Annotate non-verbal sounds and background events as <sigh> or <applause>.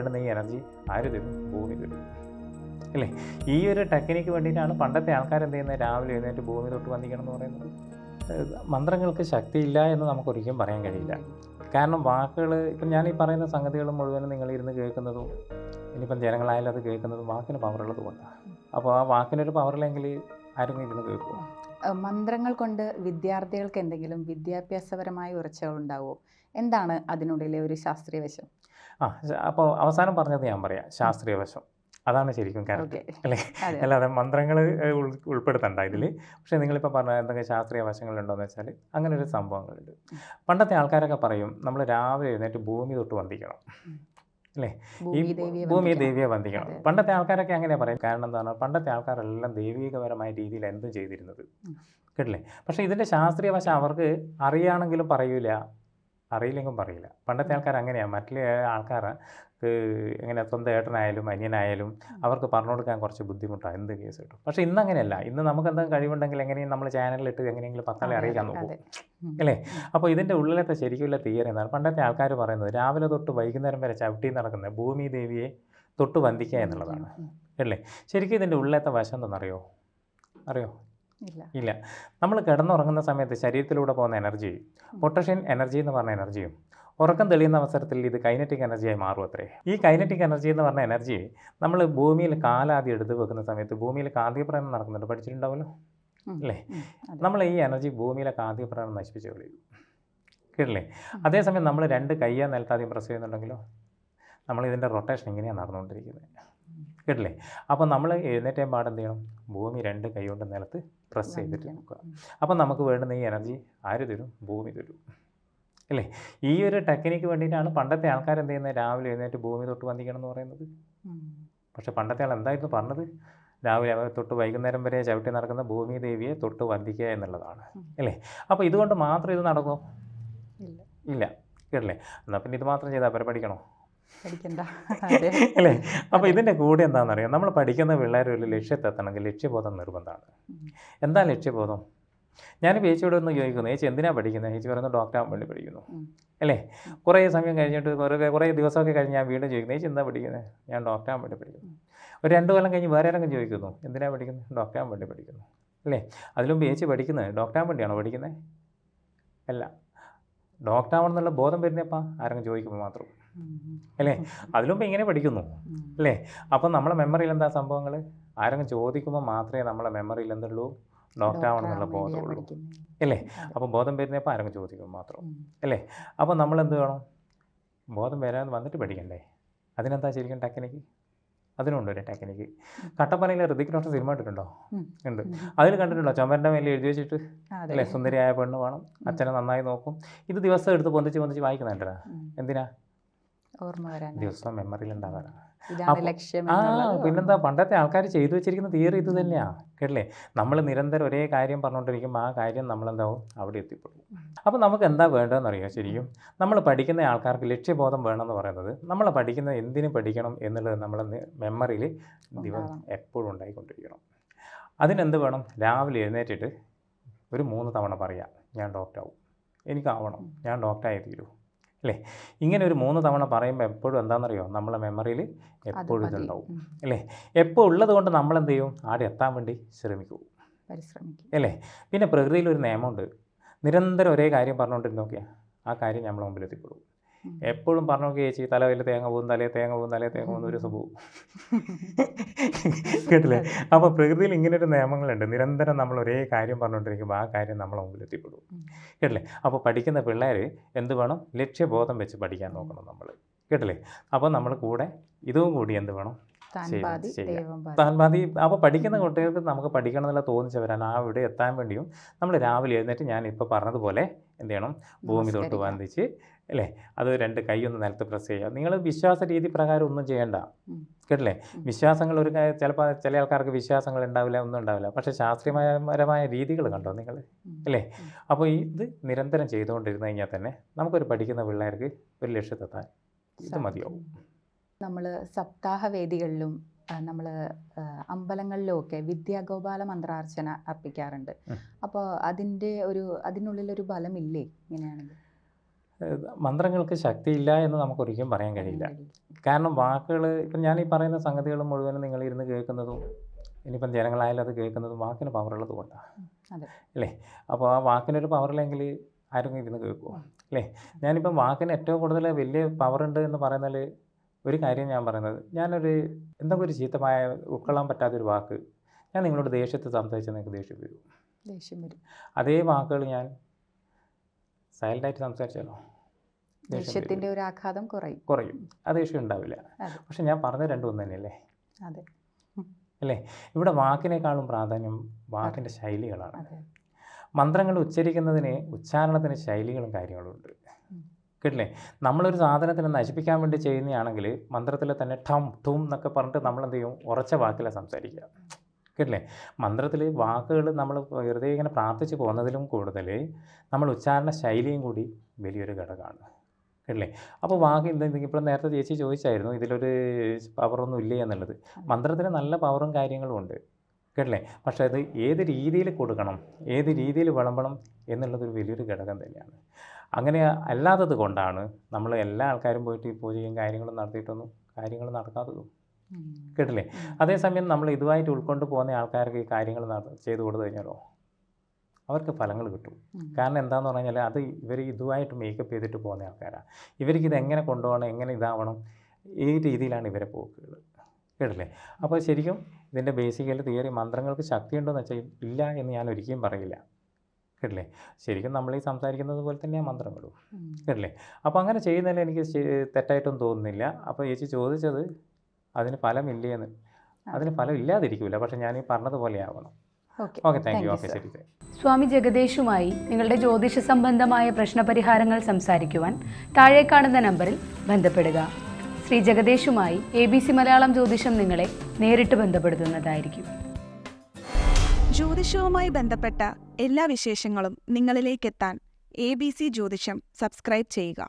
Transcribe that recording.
വേണ്ടുന്ന ഈ എനർജി ആര് തരും? ഭൂമി തരും. അല്ലേ? ഈ ഒരു ടെക്നിക്ക് വേണ്ടിയിട്ടാണ് പണ്ടത്തെ ആൾക്കാർ എന്ത് ചെയ്യുന്നത്? രാവിലെ എഴുന്നേറ്റ് ഭൂമി തൊട്ട് വന്നിക്കണം എന്ന് പറയുന്നത്. മന്ത്രങ്ങൾക്ക് ശക്തിയില്ല എന്ന് നമുക്കൊരിക്കലും പറയാൻ കഴിയില്ല. കാരണം വാക്കുകൾ ഇപ്പം ഞാൻ ഈ പറയുന്ന സംഗതികൾ മുഴുവനും നിങ്ങൾ ഇരുന്ന് കേൾക്കുന്നതും ഇനിയിപ്പം ജനങ്ങളായാലും അത് കേൾക്കുന്നതും വാക്കിന് പവറുള്ളത് കൊണ്ടാണ്. അപ്പോൾ ആ വാക്കിനൊരു പവറില്ലെങ്കിൽ ആരെങ്കിലും ഇരുന്ന് കേൾക്കുമോ മന്ത്രങ്ങൾ കൊണ്ട് വിദ്യാർത്ഥികൾക്ക് എന്തെങ്കിലും വിദ്യാഭ്യാസപരമായ ഉറച്ചകൾ ഉണ്ടാവുമോ? എന്താണ് അതിനുള്ളിലെ ഒരു ശാസ്ത്രീയ വശം? ആ അപ്പോൾ അവസാനം പറഞ്ഞത് ഞാൻ പറയാം. ശാസ്ത്രീയ വശം. അതാണ് ശരിക്കും കറക്റ്റ്. ഓക്കെ. അല്ലേ? അല്ലാതെ മന്ത്രങ്ങൾ ഉൾപ്പെടുത്തണ്ട ഇതിൽ പക്ഷേ നിങ്ങളിപ്പോൾ പറഞ്ഞ എന്തെങ്കിലും ശാസ്ത്രീയ വശങ്ങളുണ്ടോ എന്ന് വെച്ചാൽ അങ്ങനെ ഒരു സംഭവങ്ങളുണ്ട്. പണ്ടത്തെ ആൾക്കാരൊക്കെ പറയും നമ്മൾ രാവിലെ എഴുന്നേറ്റ് ഭൂമി തൊട്ട് വന്ദിക്കണം. അല്ലേ? ഈ ഭൂമി ദേവിയെ വന്ദിക്കണം. പണ്ടത്തെ ആൾക്കാരൊക്കെ അങ്ങനെ പറയും കാരണം എന്താ പറഞ്ഞാൽ പണ്ടത്തെ ആൾക്കാരെല്ലാം ദൈവികപരമായ രീതിയിൽ എന്തും ചെയ്തിരുന്നത്. കേട്ടില്ലേ? പക്ഷേ ഇതിന്റെ ശാസ്ത്രീയ വശം അവർക്ക് അറിയാണെങ്കിലും പറയൂല. അറിയില്ലെങ്കിലും പറയില്ല. പണ്ടത്തെ ആൾക്കാർ അങ്ങനെയാണ് മറ്റുള്ള ആൾക്കാർ എങ്ങനെ സ്വന്തം ഏട്ടനായാലും അനിയനായാലും അവർക്ക് പറഞ്ഞു കൊടുക്കാൻ കുറച്ച് ബുദ്ധിമുട്ടാണ് എന്ത് കേസ് കിട്ടും? പക്ഷേ ഇന്ന് അങ്ങനെയല്ല ഇന്ന് നമുക്ക് എന്തെങ്കിലും കഴിവുണ്ടെങ്കിൽ എങ്ങനെയും നമ്മൾ ചാനലിലിട്ട് എങ്ങനെയെങ്കിലും പത്താളെ അറിയിക്കാൻ നോക്കും. അല്ലേ? അപ്പോൾ ഇതിന്റെ ഉള്ളിലത്തെ ശരിക്കുള്ള തീയറി എന്നാണ് പണ്ടത്തെ ആൾക്കാർ പറയുന്നത് രാവിലെ തൊട്ട് വൈകുന്നേരം വരെ ചവിട്ടി നടക്കുന്ന ഭൂമി ദേവിയെ തൊട്ട് വന്ദിക്കുക എന്നുള്ളതാണ്. അല്ലേ? ശരിക്കും ഇതിന്റെ ഉള്ളിലത്തെ വശം എന്തെന്നറിയോ അറിയോ? ഇല്ല. ഇല്ല. നമ്മൾ കിടന്നുറങ്ങുന്ന സമയത്ത് ശരീരത്തിലൂടെ പോകുന്ന എനർജി പൊട്ടഷ്യൻ എനർജി എന്ന് പറഞ്ഞ എനർജിയും ഉറക്കം തെളിയുന്ന അവസരത്തിൽ ഇത് കൈനറ്റിക് എനർജിയായി മാറും അത്രേ. ഈ കൈനറ്റിക് എനർജി എന്ന് പറഞ്ഞ എനർജി നമ്മൾ ഭൂമിയിൽ കാലാദ്യം എടുത്ത് വെക്കുന്ന സമയത്ത് ഭൂമിയിൽ കാന്തികപ്രേരണം നടക്കുന്നുണ്ട്. പഠിച്ചിട്ടുണ്ടാവുമല്ലോ. അല്ലേ? നമ്മൾ ഈ എനർജി ഭൂമിയിലെ കാന്തികപ്രേരണം നശിപ്പിച്ച് കളയും. കേട്ടില്ലേ? അതേസമയം നമ്മൾ രണ്ട് കയ്യാ നിലത്താദ്യം പ്രസ് ചെയ്യുന്നുണ്ടെങ്കിലോ? നമ്മൾ ഇതിന്റെ റൊട്ടേഷൻ ഇങ്ങനെയാണ് നടന്നുകൊണ്ടിരിക്കുന്നത്? കേട്ടില്ലേ? അപ്പോൾ നമ്മൾ എഴുന്നേറ്റേ പാട് എന്ത് ചെയ്യണം? ഭൂമി രണ്ട് കൈ കൊണ്ട് നിലത്ത് പ്രസ് ചെയ്തിട്ട് നോക്കുക അപ്പം നമുക്ക് വേണ്ടുന്ന ഈ എനർജി ആര് തരും? ഭൂമി തരും. അല്ലേ? ഈ ഒരു ടെക്നിക്ക് വേണ്ടിയിട്ടാണ് പണ്ടത്തെ ആൾക്കാർ എന്ത് ചെയ്യുന്നത്? രാവിലെ എഴുന്നേറ്റ് ഭൂമി തൊട്ട് വന്ദിക്കണം എന്ന് പറയുന്നത്. പക്ഷെ പണ്ടത്തെ ആൾ എന്തായിരുന്നു പറഞ്ഞത്? രാവിലെ തൊട്ട് വൈകുന്നേരം വരെ ചവിട്ടി നടക്കുന്ന ഭൂമി ദേവിയെ തൊട്ട് വന്ദിക്കുക എന്നുള്ളതാണ്. അല്ലേ? അപ്പോൾ ഇതുകൊണ്ട് മാത്രം ഇത് നടക്കുമോ ഇല്ല. ഇല്ല. കേട്ടില്ലേ? എന്നാൽ പിന്നെ ഇത് മാത്രം ചെയ്താൽ പരിപാടിക്കണോ? <laughs> അല്ലേ? അപ്പോൾ ഇതിന്റെ ഇതിന്റെ കൂടെ എന്താണെന്നറിയാം? നമ്മൾ പഠിക്കുന്ന പിള്ളേർ ഒരു ലക്ഷ്യത്തെത്തണമെങ്കിൽ ലക്ഷ്യബോധം നിർബന്ധമാണ്. എന്താ ലക്ഷ്യബോധം? ഞാൻ ചേച്ചിയോട് ഒന്ന് ചോദിക്കുന്നു ചേച്ചി എന്തിനാണ് പഠിക്കുന്നത്? ചേച്ചി പറയുന്നത് ഡോക്ടറാൻ വേണ്ടി പഠിക്കുന്നു. അല്ലേ? കുറേ സമയം കഴിഞ്ഞിട്ട് കുറേ കുറേ ദിവസമൊക്കെ കഴിഞ്ഞ് ഞാൻ വീണ്ടും ചോദിക്കുന്നു ചേച്ചി എന്താ പഠിക്കുന്നത്? ഞാൻ ഡോക്ടറാൻ വേണ്ടി പഠിക്കുന്നു. ഒരു രണ്ട് കൊല്ലം കഴിഞ്ഞ് വേറെ ആരെങ്കിലും ചോദിക്കുന്നു എന്തിനാണ് പഠിക്കുന്നത്? ഡോക്ടറാൻ വേണ്ടി പഠിക്കുന്നു. അല്ലേ? അതിലുമ്പ് ചേച്ചി പഠിക്കുന്നത് ഡോക്ടറാൻ വേണ്ടിയാണോ പഠിക്കുന്നത്? അല്ല. ഡോക്ടറാവണം എന്നുള്ള ബോധം വരുന്നപ്പോൾ ആരെങ്കിലും ചോദിക്കുമ്പോൾ മാത്രം. അല്ലേ? അതിലുമ്പോൾ ഇങ്ങനെ പഠിക്കുന്നു. അല്ലേ? അപ്പം നമ്മളെ മെമ്മറിയിൽ എന്താ സംഭവങ്ങൾ ആരെങ്കിലും ചോദിക്കുമ്പോൾ മാത്രമേ നമ്മളെ മെമ്മറിയിൽ എന്തുള്ളൂ? ഡോക്ടർ ആവണം എന്നുള്ള ഡോക്ടറാവാൻ വേണ്ടിയാ ബോധമുള്ളൂ അല്ലേ? അപ്പം അപ്പോൾ ബോധം വരുന്നപ്പോൾ ആരെങ്കിലും ചോദിക്കുമ്പോൾ മാത്രം. അല്ലേ? അപ്പോൾ നമ്മൾ എന്ത് വേണം? ബോധം വരാൻ വന്നിട്ട് പഠിക്കണ്ടേ? അതിനെന്താ ശരിക്കും ടെക്നിക്ക്? അതിനുണ്ട് ഒരു ടെക്നിക്ക് കട്ടപ്പനയിലെ ഋതിക് റോഷൻ സിനിമ ഇട്ടിട്ടുണ്ടോ ഉണ്ട്. അതിൽ കണ്ടിട്ടുണ്ടോ? ചുമരിന്റെ മേലെ എഴുതി വെച്ചിട്ട്. അല്ലേ? സുന്ദരിയായ പെണ്ണ് വേണം. അച്ഛനെ നന്നായി നോക്കും. ഇത് ദിവസം എടുത്ത് പൊന്തിച്ച് പൊന്തിച്ച് വായിക്കുന്നുണ്ടാ? എന്തിനാ? ദിവസം മെമ്മറിയിൽ ഉണ്ടാകാനാണ്. ആ പിന്നെന്താ പണ്ടത്തെ ആൾക്കാർ ചെയ്തു വെച്ചിരിക്കുന്ന തിയറി ഇത് തന്നെയാണ് കേട്ടില്ലേ? നമ്മൾ നിരന്തരം ഒരേ കാര്യം പറഞ്ഞുകൊണ്ടിരിക്കുമ്പോൾ ആ കാര്യം നമ്മളെന്താവും അവിടെ എത്തിപ്പെടും. അപ്പോൾ നമുക്ക് എന്താ വേണ്ടതെന്ന് അറിയാം ശരിക്കും നമ്മൾ പഠിക്കുന്ന ആൾക്കാർക്ക് ലക്ഷ്യബോധം വേണമെന്ന് പറയുന്നത് നമ്മൾ പഠിക്കുന്നത് എന്തിനു പഠിക്കണം എന്നുള്ളത് നമ്മളെ മെമ്മറിയിൽ ദിവസം. എപ്പോഴും ഉണ്ടായിക്കൊണ്ടിരിക്കണം. അതിനെന്ത് വേണം? രാവിലെ എഴുന്നേറ്റിട്ട് ഒരു മൂന്ന് തവണ പറയാം. ഞാൻ ഡോക്ടറാവും എനിക്കാവണം. ഞാൻ ഡോക്ടറായി തീരൂ. അല്ലേ? ഇങ്ങനെ ഒരു മൂന്ന് തവണ പറയുമ്പോൾ എപ്പോഴും എന്താണെന്നറിയോ നമ്മളെ മെമ്മറിയിൽ എപ്പോഴും. ഇതുണ്ടാവും. അല്ലേ? എപ്പോൾ ഉള്ളത് കൊണ്ട് നമ്മൾ എന്ത് ചെയ്യും ആടെ എത്താൻ വേണ്ടി ശ്രമിക്കൂ. പരിശ്രമിക്കും. അല്ലേ? പിന്നെ പ്രകൃതിയിൽ ഒരു നിയമമുണ്ട്. നിരന്തരം ഒരേ കാര്യം പറഞ്ഞുകൊണ്ടിരുന്ന് നോക്കിയാൽ ആ കാര്യം നമ്മളെ മുമ്പിൽ എത്തിപ്പെടും എപ്പോഴും പറഞ്ഞു നോക്കി ചേച്ചി തലയിൽ തേങ്ങ പോകും തലേ തേങ്ങ പോകും തലേ തേങ്ങ പോകുന്ന ഒരു പോകും. <laughs> കേട്ടില്ലേ? അപ്പോൾ പ്രകൃതിയിൽ ഇങ്ങനെ ഒരു നിയമങ്ങളുണ്ട്. നിരന്തരം നമ്മൾ ഒരേ കാര്യം പറഞ്ഞുകൊണ്ടിരിക്കുമ്പോൾ ആ കാര്യം നമ്മളെ മുമ്പിൽ എത്തിപ്പെടും. കേട്ടില്ലേ? അപ്പോൾ പഠിക്കുന്ന പിള്ളേർ എന്ത് വേണം? ലക്ഷ്യബോധം വെച്ച് പഠിക്കാൻ നോക്കണം നമ്മൾ കേട്ടില്ലേ? അപ്പോൾ നമ്മൾ കൂടെ ഇതും കൂടി എന്ത് വേണം? താൻ അപ്പൊ അപ്പോൾ പഠിക്കുന്ന കുട്ടികൾക്ക് നമുക്ക് പഠിക്കണം എന്നുള്ള തോന്നിച്ച് വരാൻ ആ ഇവിടെ എത്താൻ വേണ്ടിയും നമ്മൾ രാവിലെ എഴുന്നേറ്റ് ഞാൻ ഇപ്പോൾ പറഞ്ഞതുപോലെ എന്ത് ചെയ്യണം? ഭൂമി തൊട്ട്. വന്ദിച്ച് അല്ലേ? അത് രണ്ട് കൈ ഒന്ന് നിലത്ത് പ്രസ് ചെയ്യുക. നിങ്ങൾ വിശ്വാസ രീതി പ്രകാരം ഒന്നും ചെയ്യണ്ട. കേട്ടില്ലേ? വിശ്വാസങ്ങൾ ഒരു ചിലപ്പോൾ ചില ആൾക്കാർക്ക് വിശ്വാസങ്ങൾ ഉണ്ടാവില്ല ഒന്നും ഉണ്ടാവില്ല. പക്ഷേ ശാസ്ത്രീയപരമായ രീതികൾ കണ്ടോ നിങ്ങൾ? അല്ലേ? അപ്പോൾ ഇത് നിരന്തരം ചെയ്തുകൊണ്ടിരുന്നു കഴിഞ്ഞാൽ തന്നെ നമുക്കൊരു പഠിക്കുന്ന പിള്ളേർക്ക് ഒരു ലക്ഷ്യത്തെത്താൻ ഇത് മതിയാവും. നമ്മൾ സപ്താഹവേദികളിലും നമ്മൾ അമ്പലങ്ങളിലും ഒക്കെ വിദ്യാഗോപാല മന്ത്രാർച്ചന അർപ്പിക്കാറുണ്ട്. അപ്പോൾ അതിന്റെ ഒരു അതിനുള്ളിലൊരു ബലമില്ലേ ഇങ്ങനെയാണെങ്കിൽ? മന്ത്രങ്ങൾക്ക് ശക്തിയില്ല എന്ന് നമുക്കൊരിക്കലും പറയാൻ കഴിയില്ല. കാരണം വാക്കുകൾ ഇപ്പം ഞാൻ ഈ പറയുന്ന സംഗതികൾ മുഴുവനും നിങ്ങൾ ഇരുന്ന് കേൾക്കുന്നതും ഇനിയിപ്പം ജനങ്ങളായാലും അത് കേൾക്കുന്നതും വാക്കിന് പവറുള്ളത് കൊണ്ടാണ്. അല്ലേ? അപ്പോൾ ആ വാക്കിനൊരു പവറില്ലെങ്കിൽ ആരെങ്കിലും ഇരുന്ന് കേൾക്കുമോ അല്ലേ? ഞാനിപ്പം വാക്കിന് ഏറ്റവും കൂടുതൽ വലിയ പവറുണ്ട് എന്ന് പറയുന്നതിൽ ഒരു കാര്യം ഞാൻ പറയുന്നത്. ഞാനൊരു എന്തെങ്കിലും ഒരു ചീത്തമായ ഉൾക്കൊള്ളാൻ പറ്റാത്തൊരു വാക്ക് ഞാൻ നിങ്ങളോട് ദേഷ്യത്തിൽ സംസാരിച്ചാൽ നിങ്ങൾക്ക് ദേഷ്യം വരും. ദേഷ്യം വരും. അതേ വാക്കുകൾ ഞാൻ സൈലന്റായിട്ട് സംസാരിച്ചാലോ? ദേഷ്യത്തിന്റെ ഒരു ആഘാതം കുറയും. കുറയും. ആ ദേഷ്യം ഉണ്ടാവില്ല. പക്ഷെ ഞാൻ പറഞ്ഞ രണ്ടും ഒന്ന് തന്നെയല്ലേ? അതെ. അല്ലേ? ഇവിടെ വാക്കിനേക്കാളും പ്രാധാന്യം വാക്കിന്റെ ശൈലികളാണ്. മന്ത്രങ്ങൾ ഉച്ചരിക്കുന്നതിന് ഉച്ചാരണത്തിന് ശൈലികളും കാര്യങ്ങളും ഉണ്ട്. കേട്ടില്ലേ? നമ്മളൊരു സാധനത്തിനെ നശിപ്പിക്കാൻ വേണ്ടി ചെയ്യുന്നതാണെങ്കിൽ മന്ത്രത്തിൽ തന്നെ ഠം ടും എന്നൊക്കെ പറഞ്ഞിട്ട് നമ്മൾ എന്ത് ചെയ്യും? ഉറച്ച വാക്കിലാണ് സംസാരിക്കുക. കേട്ടില്ലേ മന്ത്രത്തിൽ വാക്കുകൾ നമ്മൾ വെറുതെ ഇങ്ങനെ പ്രാർത്ഥിച്ച് പോകുന്നതിലും കൂടുതൽ നമ്മൾ ഉച്ചാരണ ശൈലിയും കൂടി വലിയൊരു ഘടകമാണ്. കേട്ടില്ലേ അപ്പോൾ വാക്ക് എന്തെങ്കിലും ഇപ്പോൾ നേരത്തെ ചേച്ചി ചോദിച്ചായിരുന്നു ഇതിലൊരു പവറൊന്നും ഇല്ല എന്നുള്ളത്. മന്ത്രത്തിന് നല്ല പവറും കാര്യങ്ങളും ഉണ്ട്. കേട്ടില്ലേ പക്ഷേ അത് ഏത് രീതിയിൽ കൊടുക്കണം ഏത് രീതിയിൽ വിളമ്പണം എന്നുള്ളതൊരു വലിയൊരു ഘടകം തന്നെയാണ്. അങ്ങനെ അല്ലാത്തത് കൊണ്ടാണ് നമ്മൾ എല്ലാ ആൾക്കാരും പോയിട്ട് പൂജയും കാര്യങ്ങളും നടത്തിയിട്ടൊന്നും കാര്യങ്ങൾ നടക്കാത്തതും. കേട്ടില്ലേ. അതേസമയം നമ്മൾ ഇതുമായിട്ട് ഉൾക്കൊണ്ട് പോകുന്ന ആൾക്കാർക്ക് ഈ കാര്യങ്ങൾ ചെയ്തു കൊടുത്തു കഴിഞ്ഞാലോ? അവർക്ക് ഫലങ്ങൾ കിട്ടും. കാരണം എന്താന്ന് പറഞ്ഞു കഴിഞ്ഞാൽ അത് ഇവർ ഇതുമായിട്ട് മേക്കപ്പ് ചെയ്തിട്ട് പോകുന്ന ആൾക്കാരാണ് ഇവർക്ക് ഇത് എങ്ങനെ കൊണ്ടുപോകണം എങ്ങനെ ഇതാവണം ഈ രീതിയിലാണ് ഇവരെ പോക്കുകൾ കേട്ടില്ലേ? അപ്പോൾ ശരിക്കും ഇതിന്റെ ബേസിക്കൽ തിയറി മന്ത്രങ്ങൾക്ക് ശക്തിയുണ്ടോയെന്ന് വെച്ചാൽ ഇല്ല എന്ന് ഞാൻ ഒരിക്കലും പറയില്ല. കേട്ടില്ലേ? ശരിക്കും നമ്മൾ ഈ സംസാരിക്കുന്നത് പോലെ തന്നെയാണ് മന്ത്രങ്ങളും. കേട്ടില്ലേ? അപ്പോൾ അങ്ങനെ ചെയ്യുന്നതിൽ എനിക്ക് തെറ്റായിട്ടൊന്നും തോന്നുന്നില്ല. അപ്പോൾ ചേച്ചി ചോദിച്ചത് അതിന് ഫലമില്ലേന്ന് അതിന് ഫലം ഇല്ലാതിരിക്കില്ല പക്ഷെ ഞാൻ ഈ പറഞ്ഞതുപോലെ ആവണം. സ്വാമി ജഗദേഷുമായി നിങ്ങളുടെ ജ്യോതിഷ സംബന്ധമായ പ്രശ്നപരിഹാരങ്ങൾ സംസാരിക്കുവാൻ താഴെ കാണുന്ന നമ്പറിൽ ബന്ധപ്പെടുക. ശ്രീ ജഗദേഷുമായി എ ബി സി മലയാളം ജ്യോതിഷം നിങ്ങളെ നേരിട്ട് ബന്ധപ്പെടുത്തുന്നതായിരിക്കും. ജ്യോതിഷവുമായി ബന്ധപ്പെട്ട എല്ലാ വിശേഷങ്ങളും നിങ്ങളിലേക്കെത്താൻ എ ബി സി ജ്യോതിഷം സബ്സ്ക്രൈബ് ചെയ്യുക.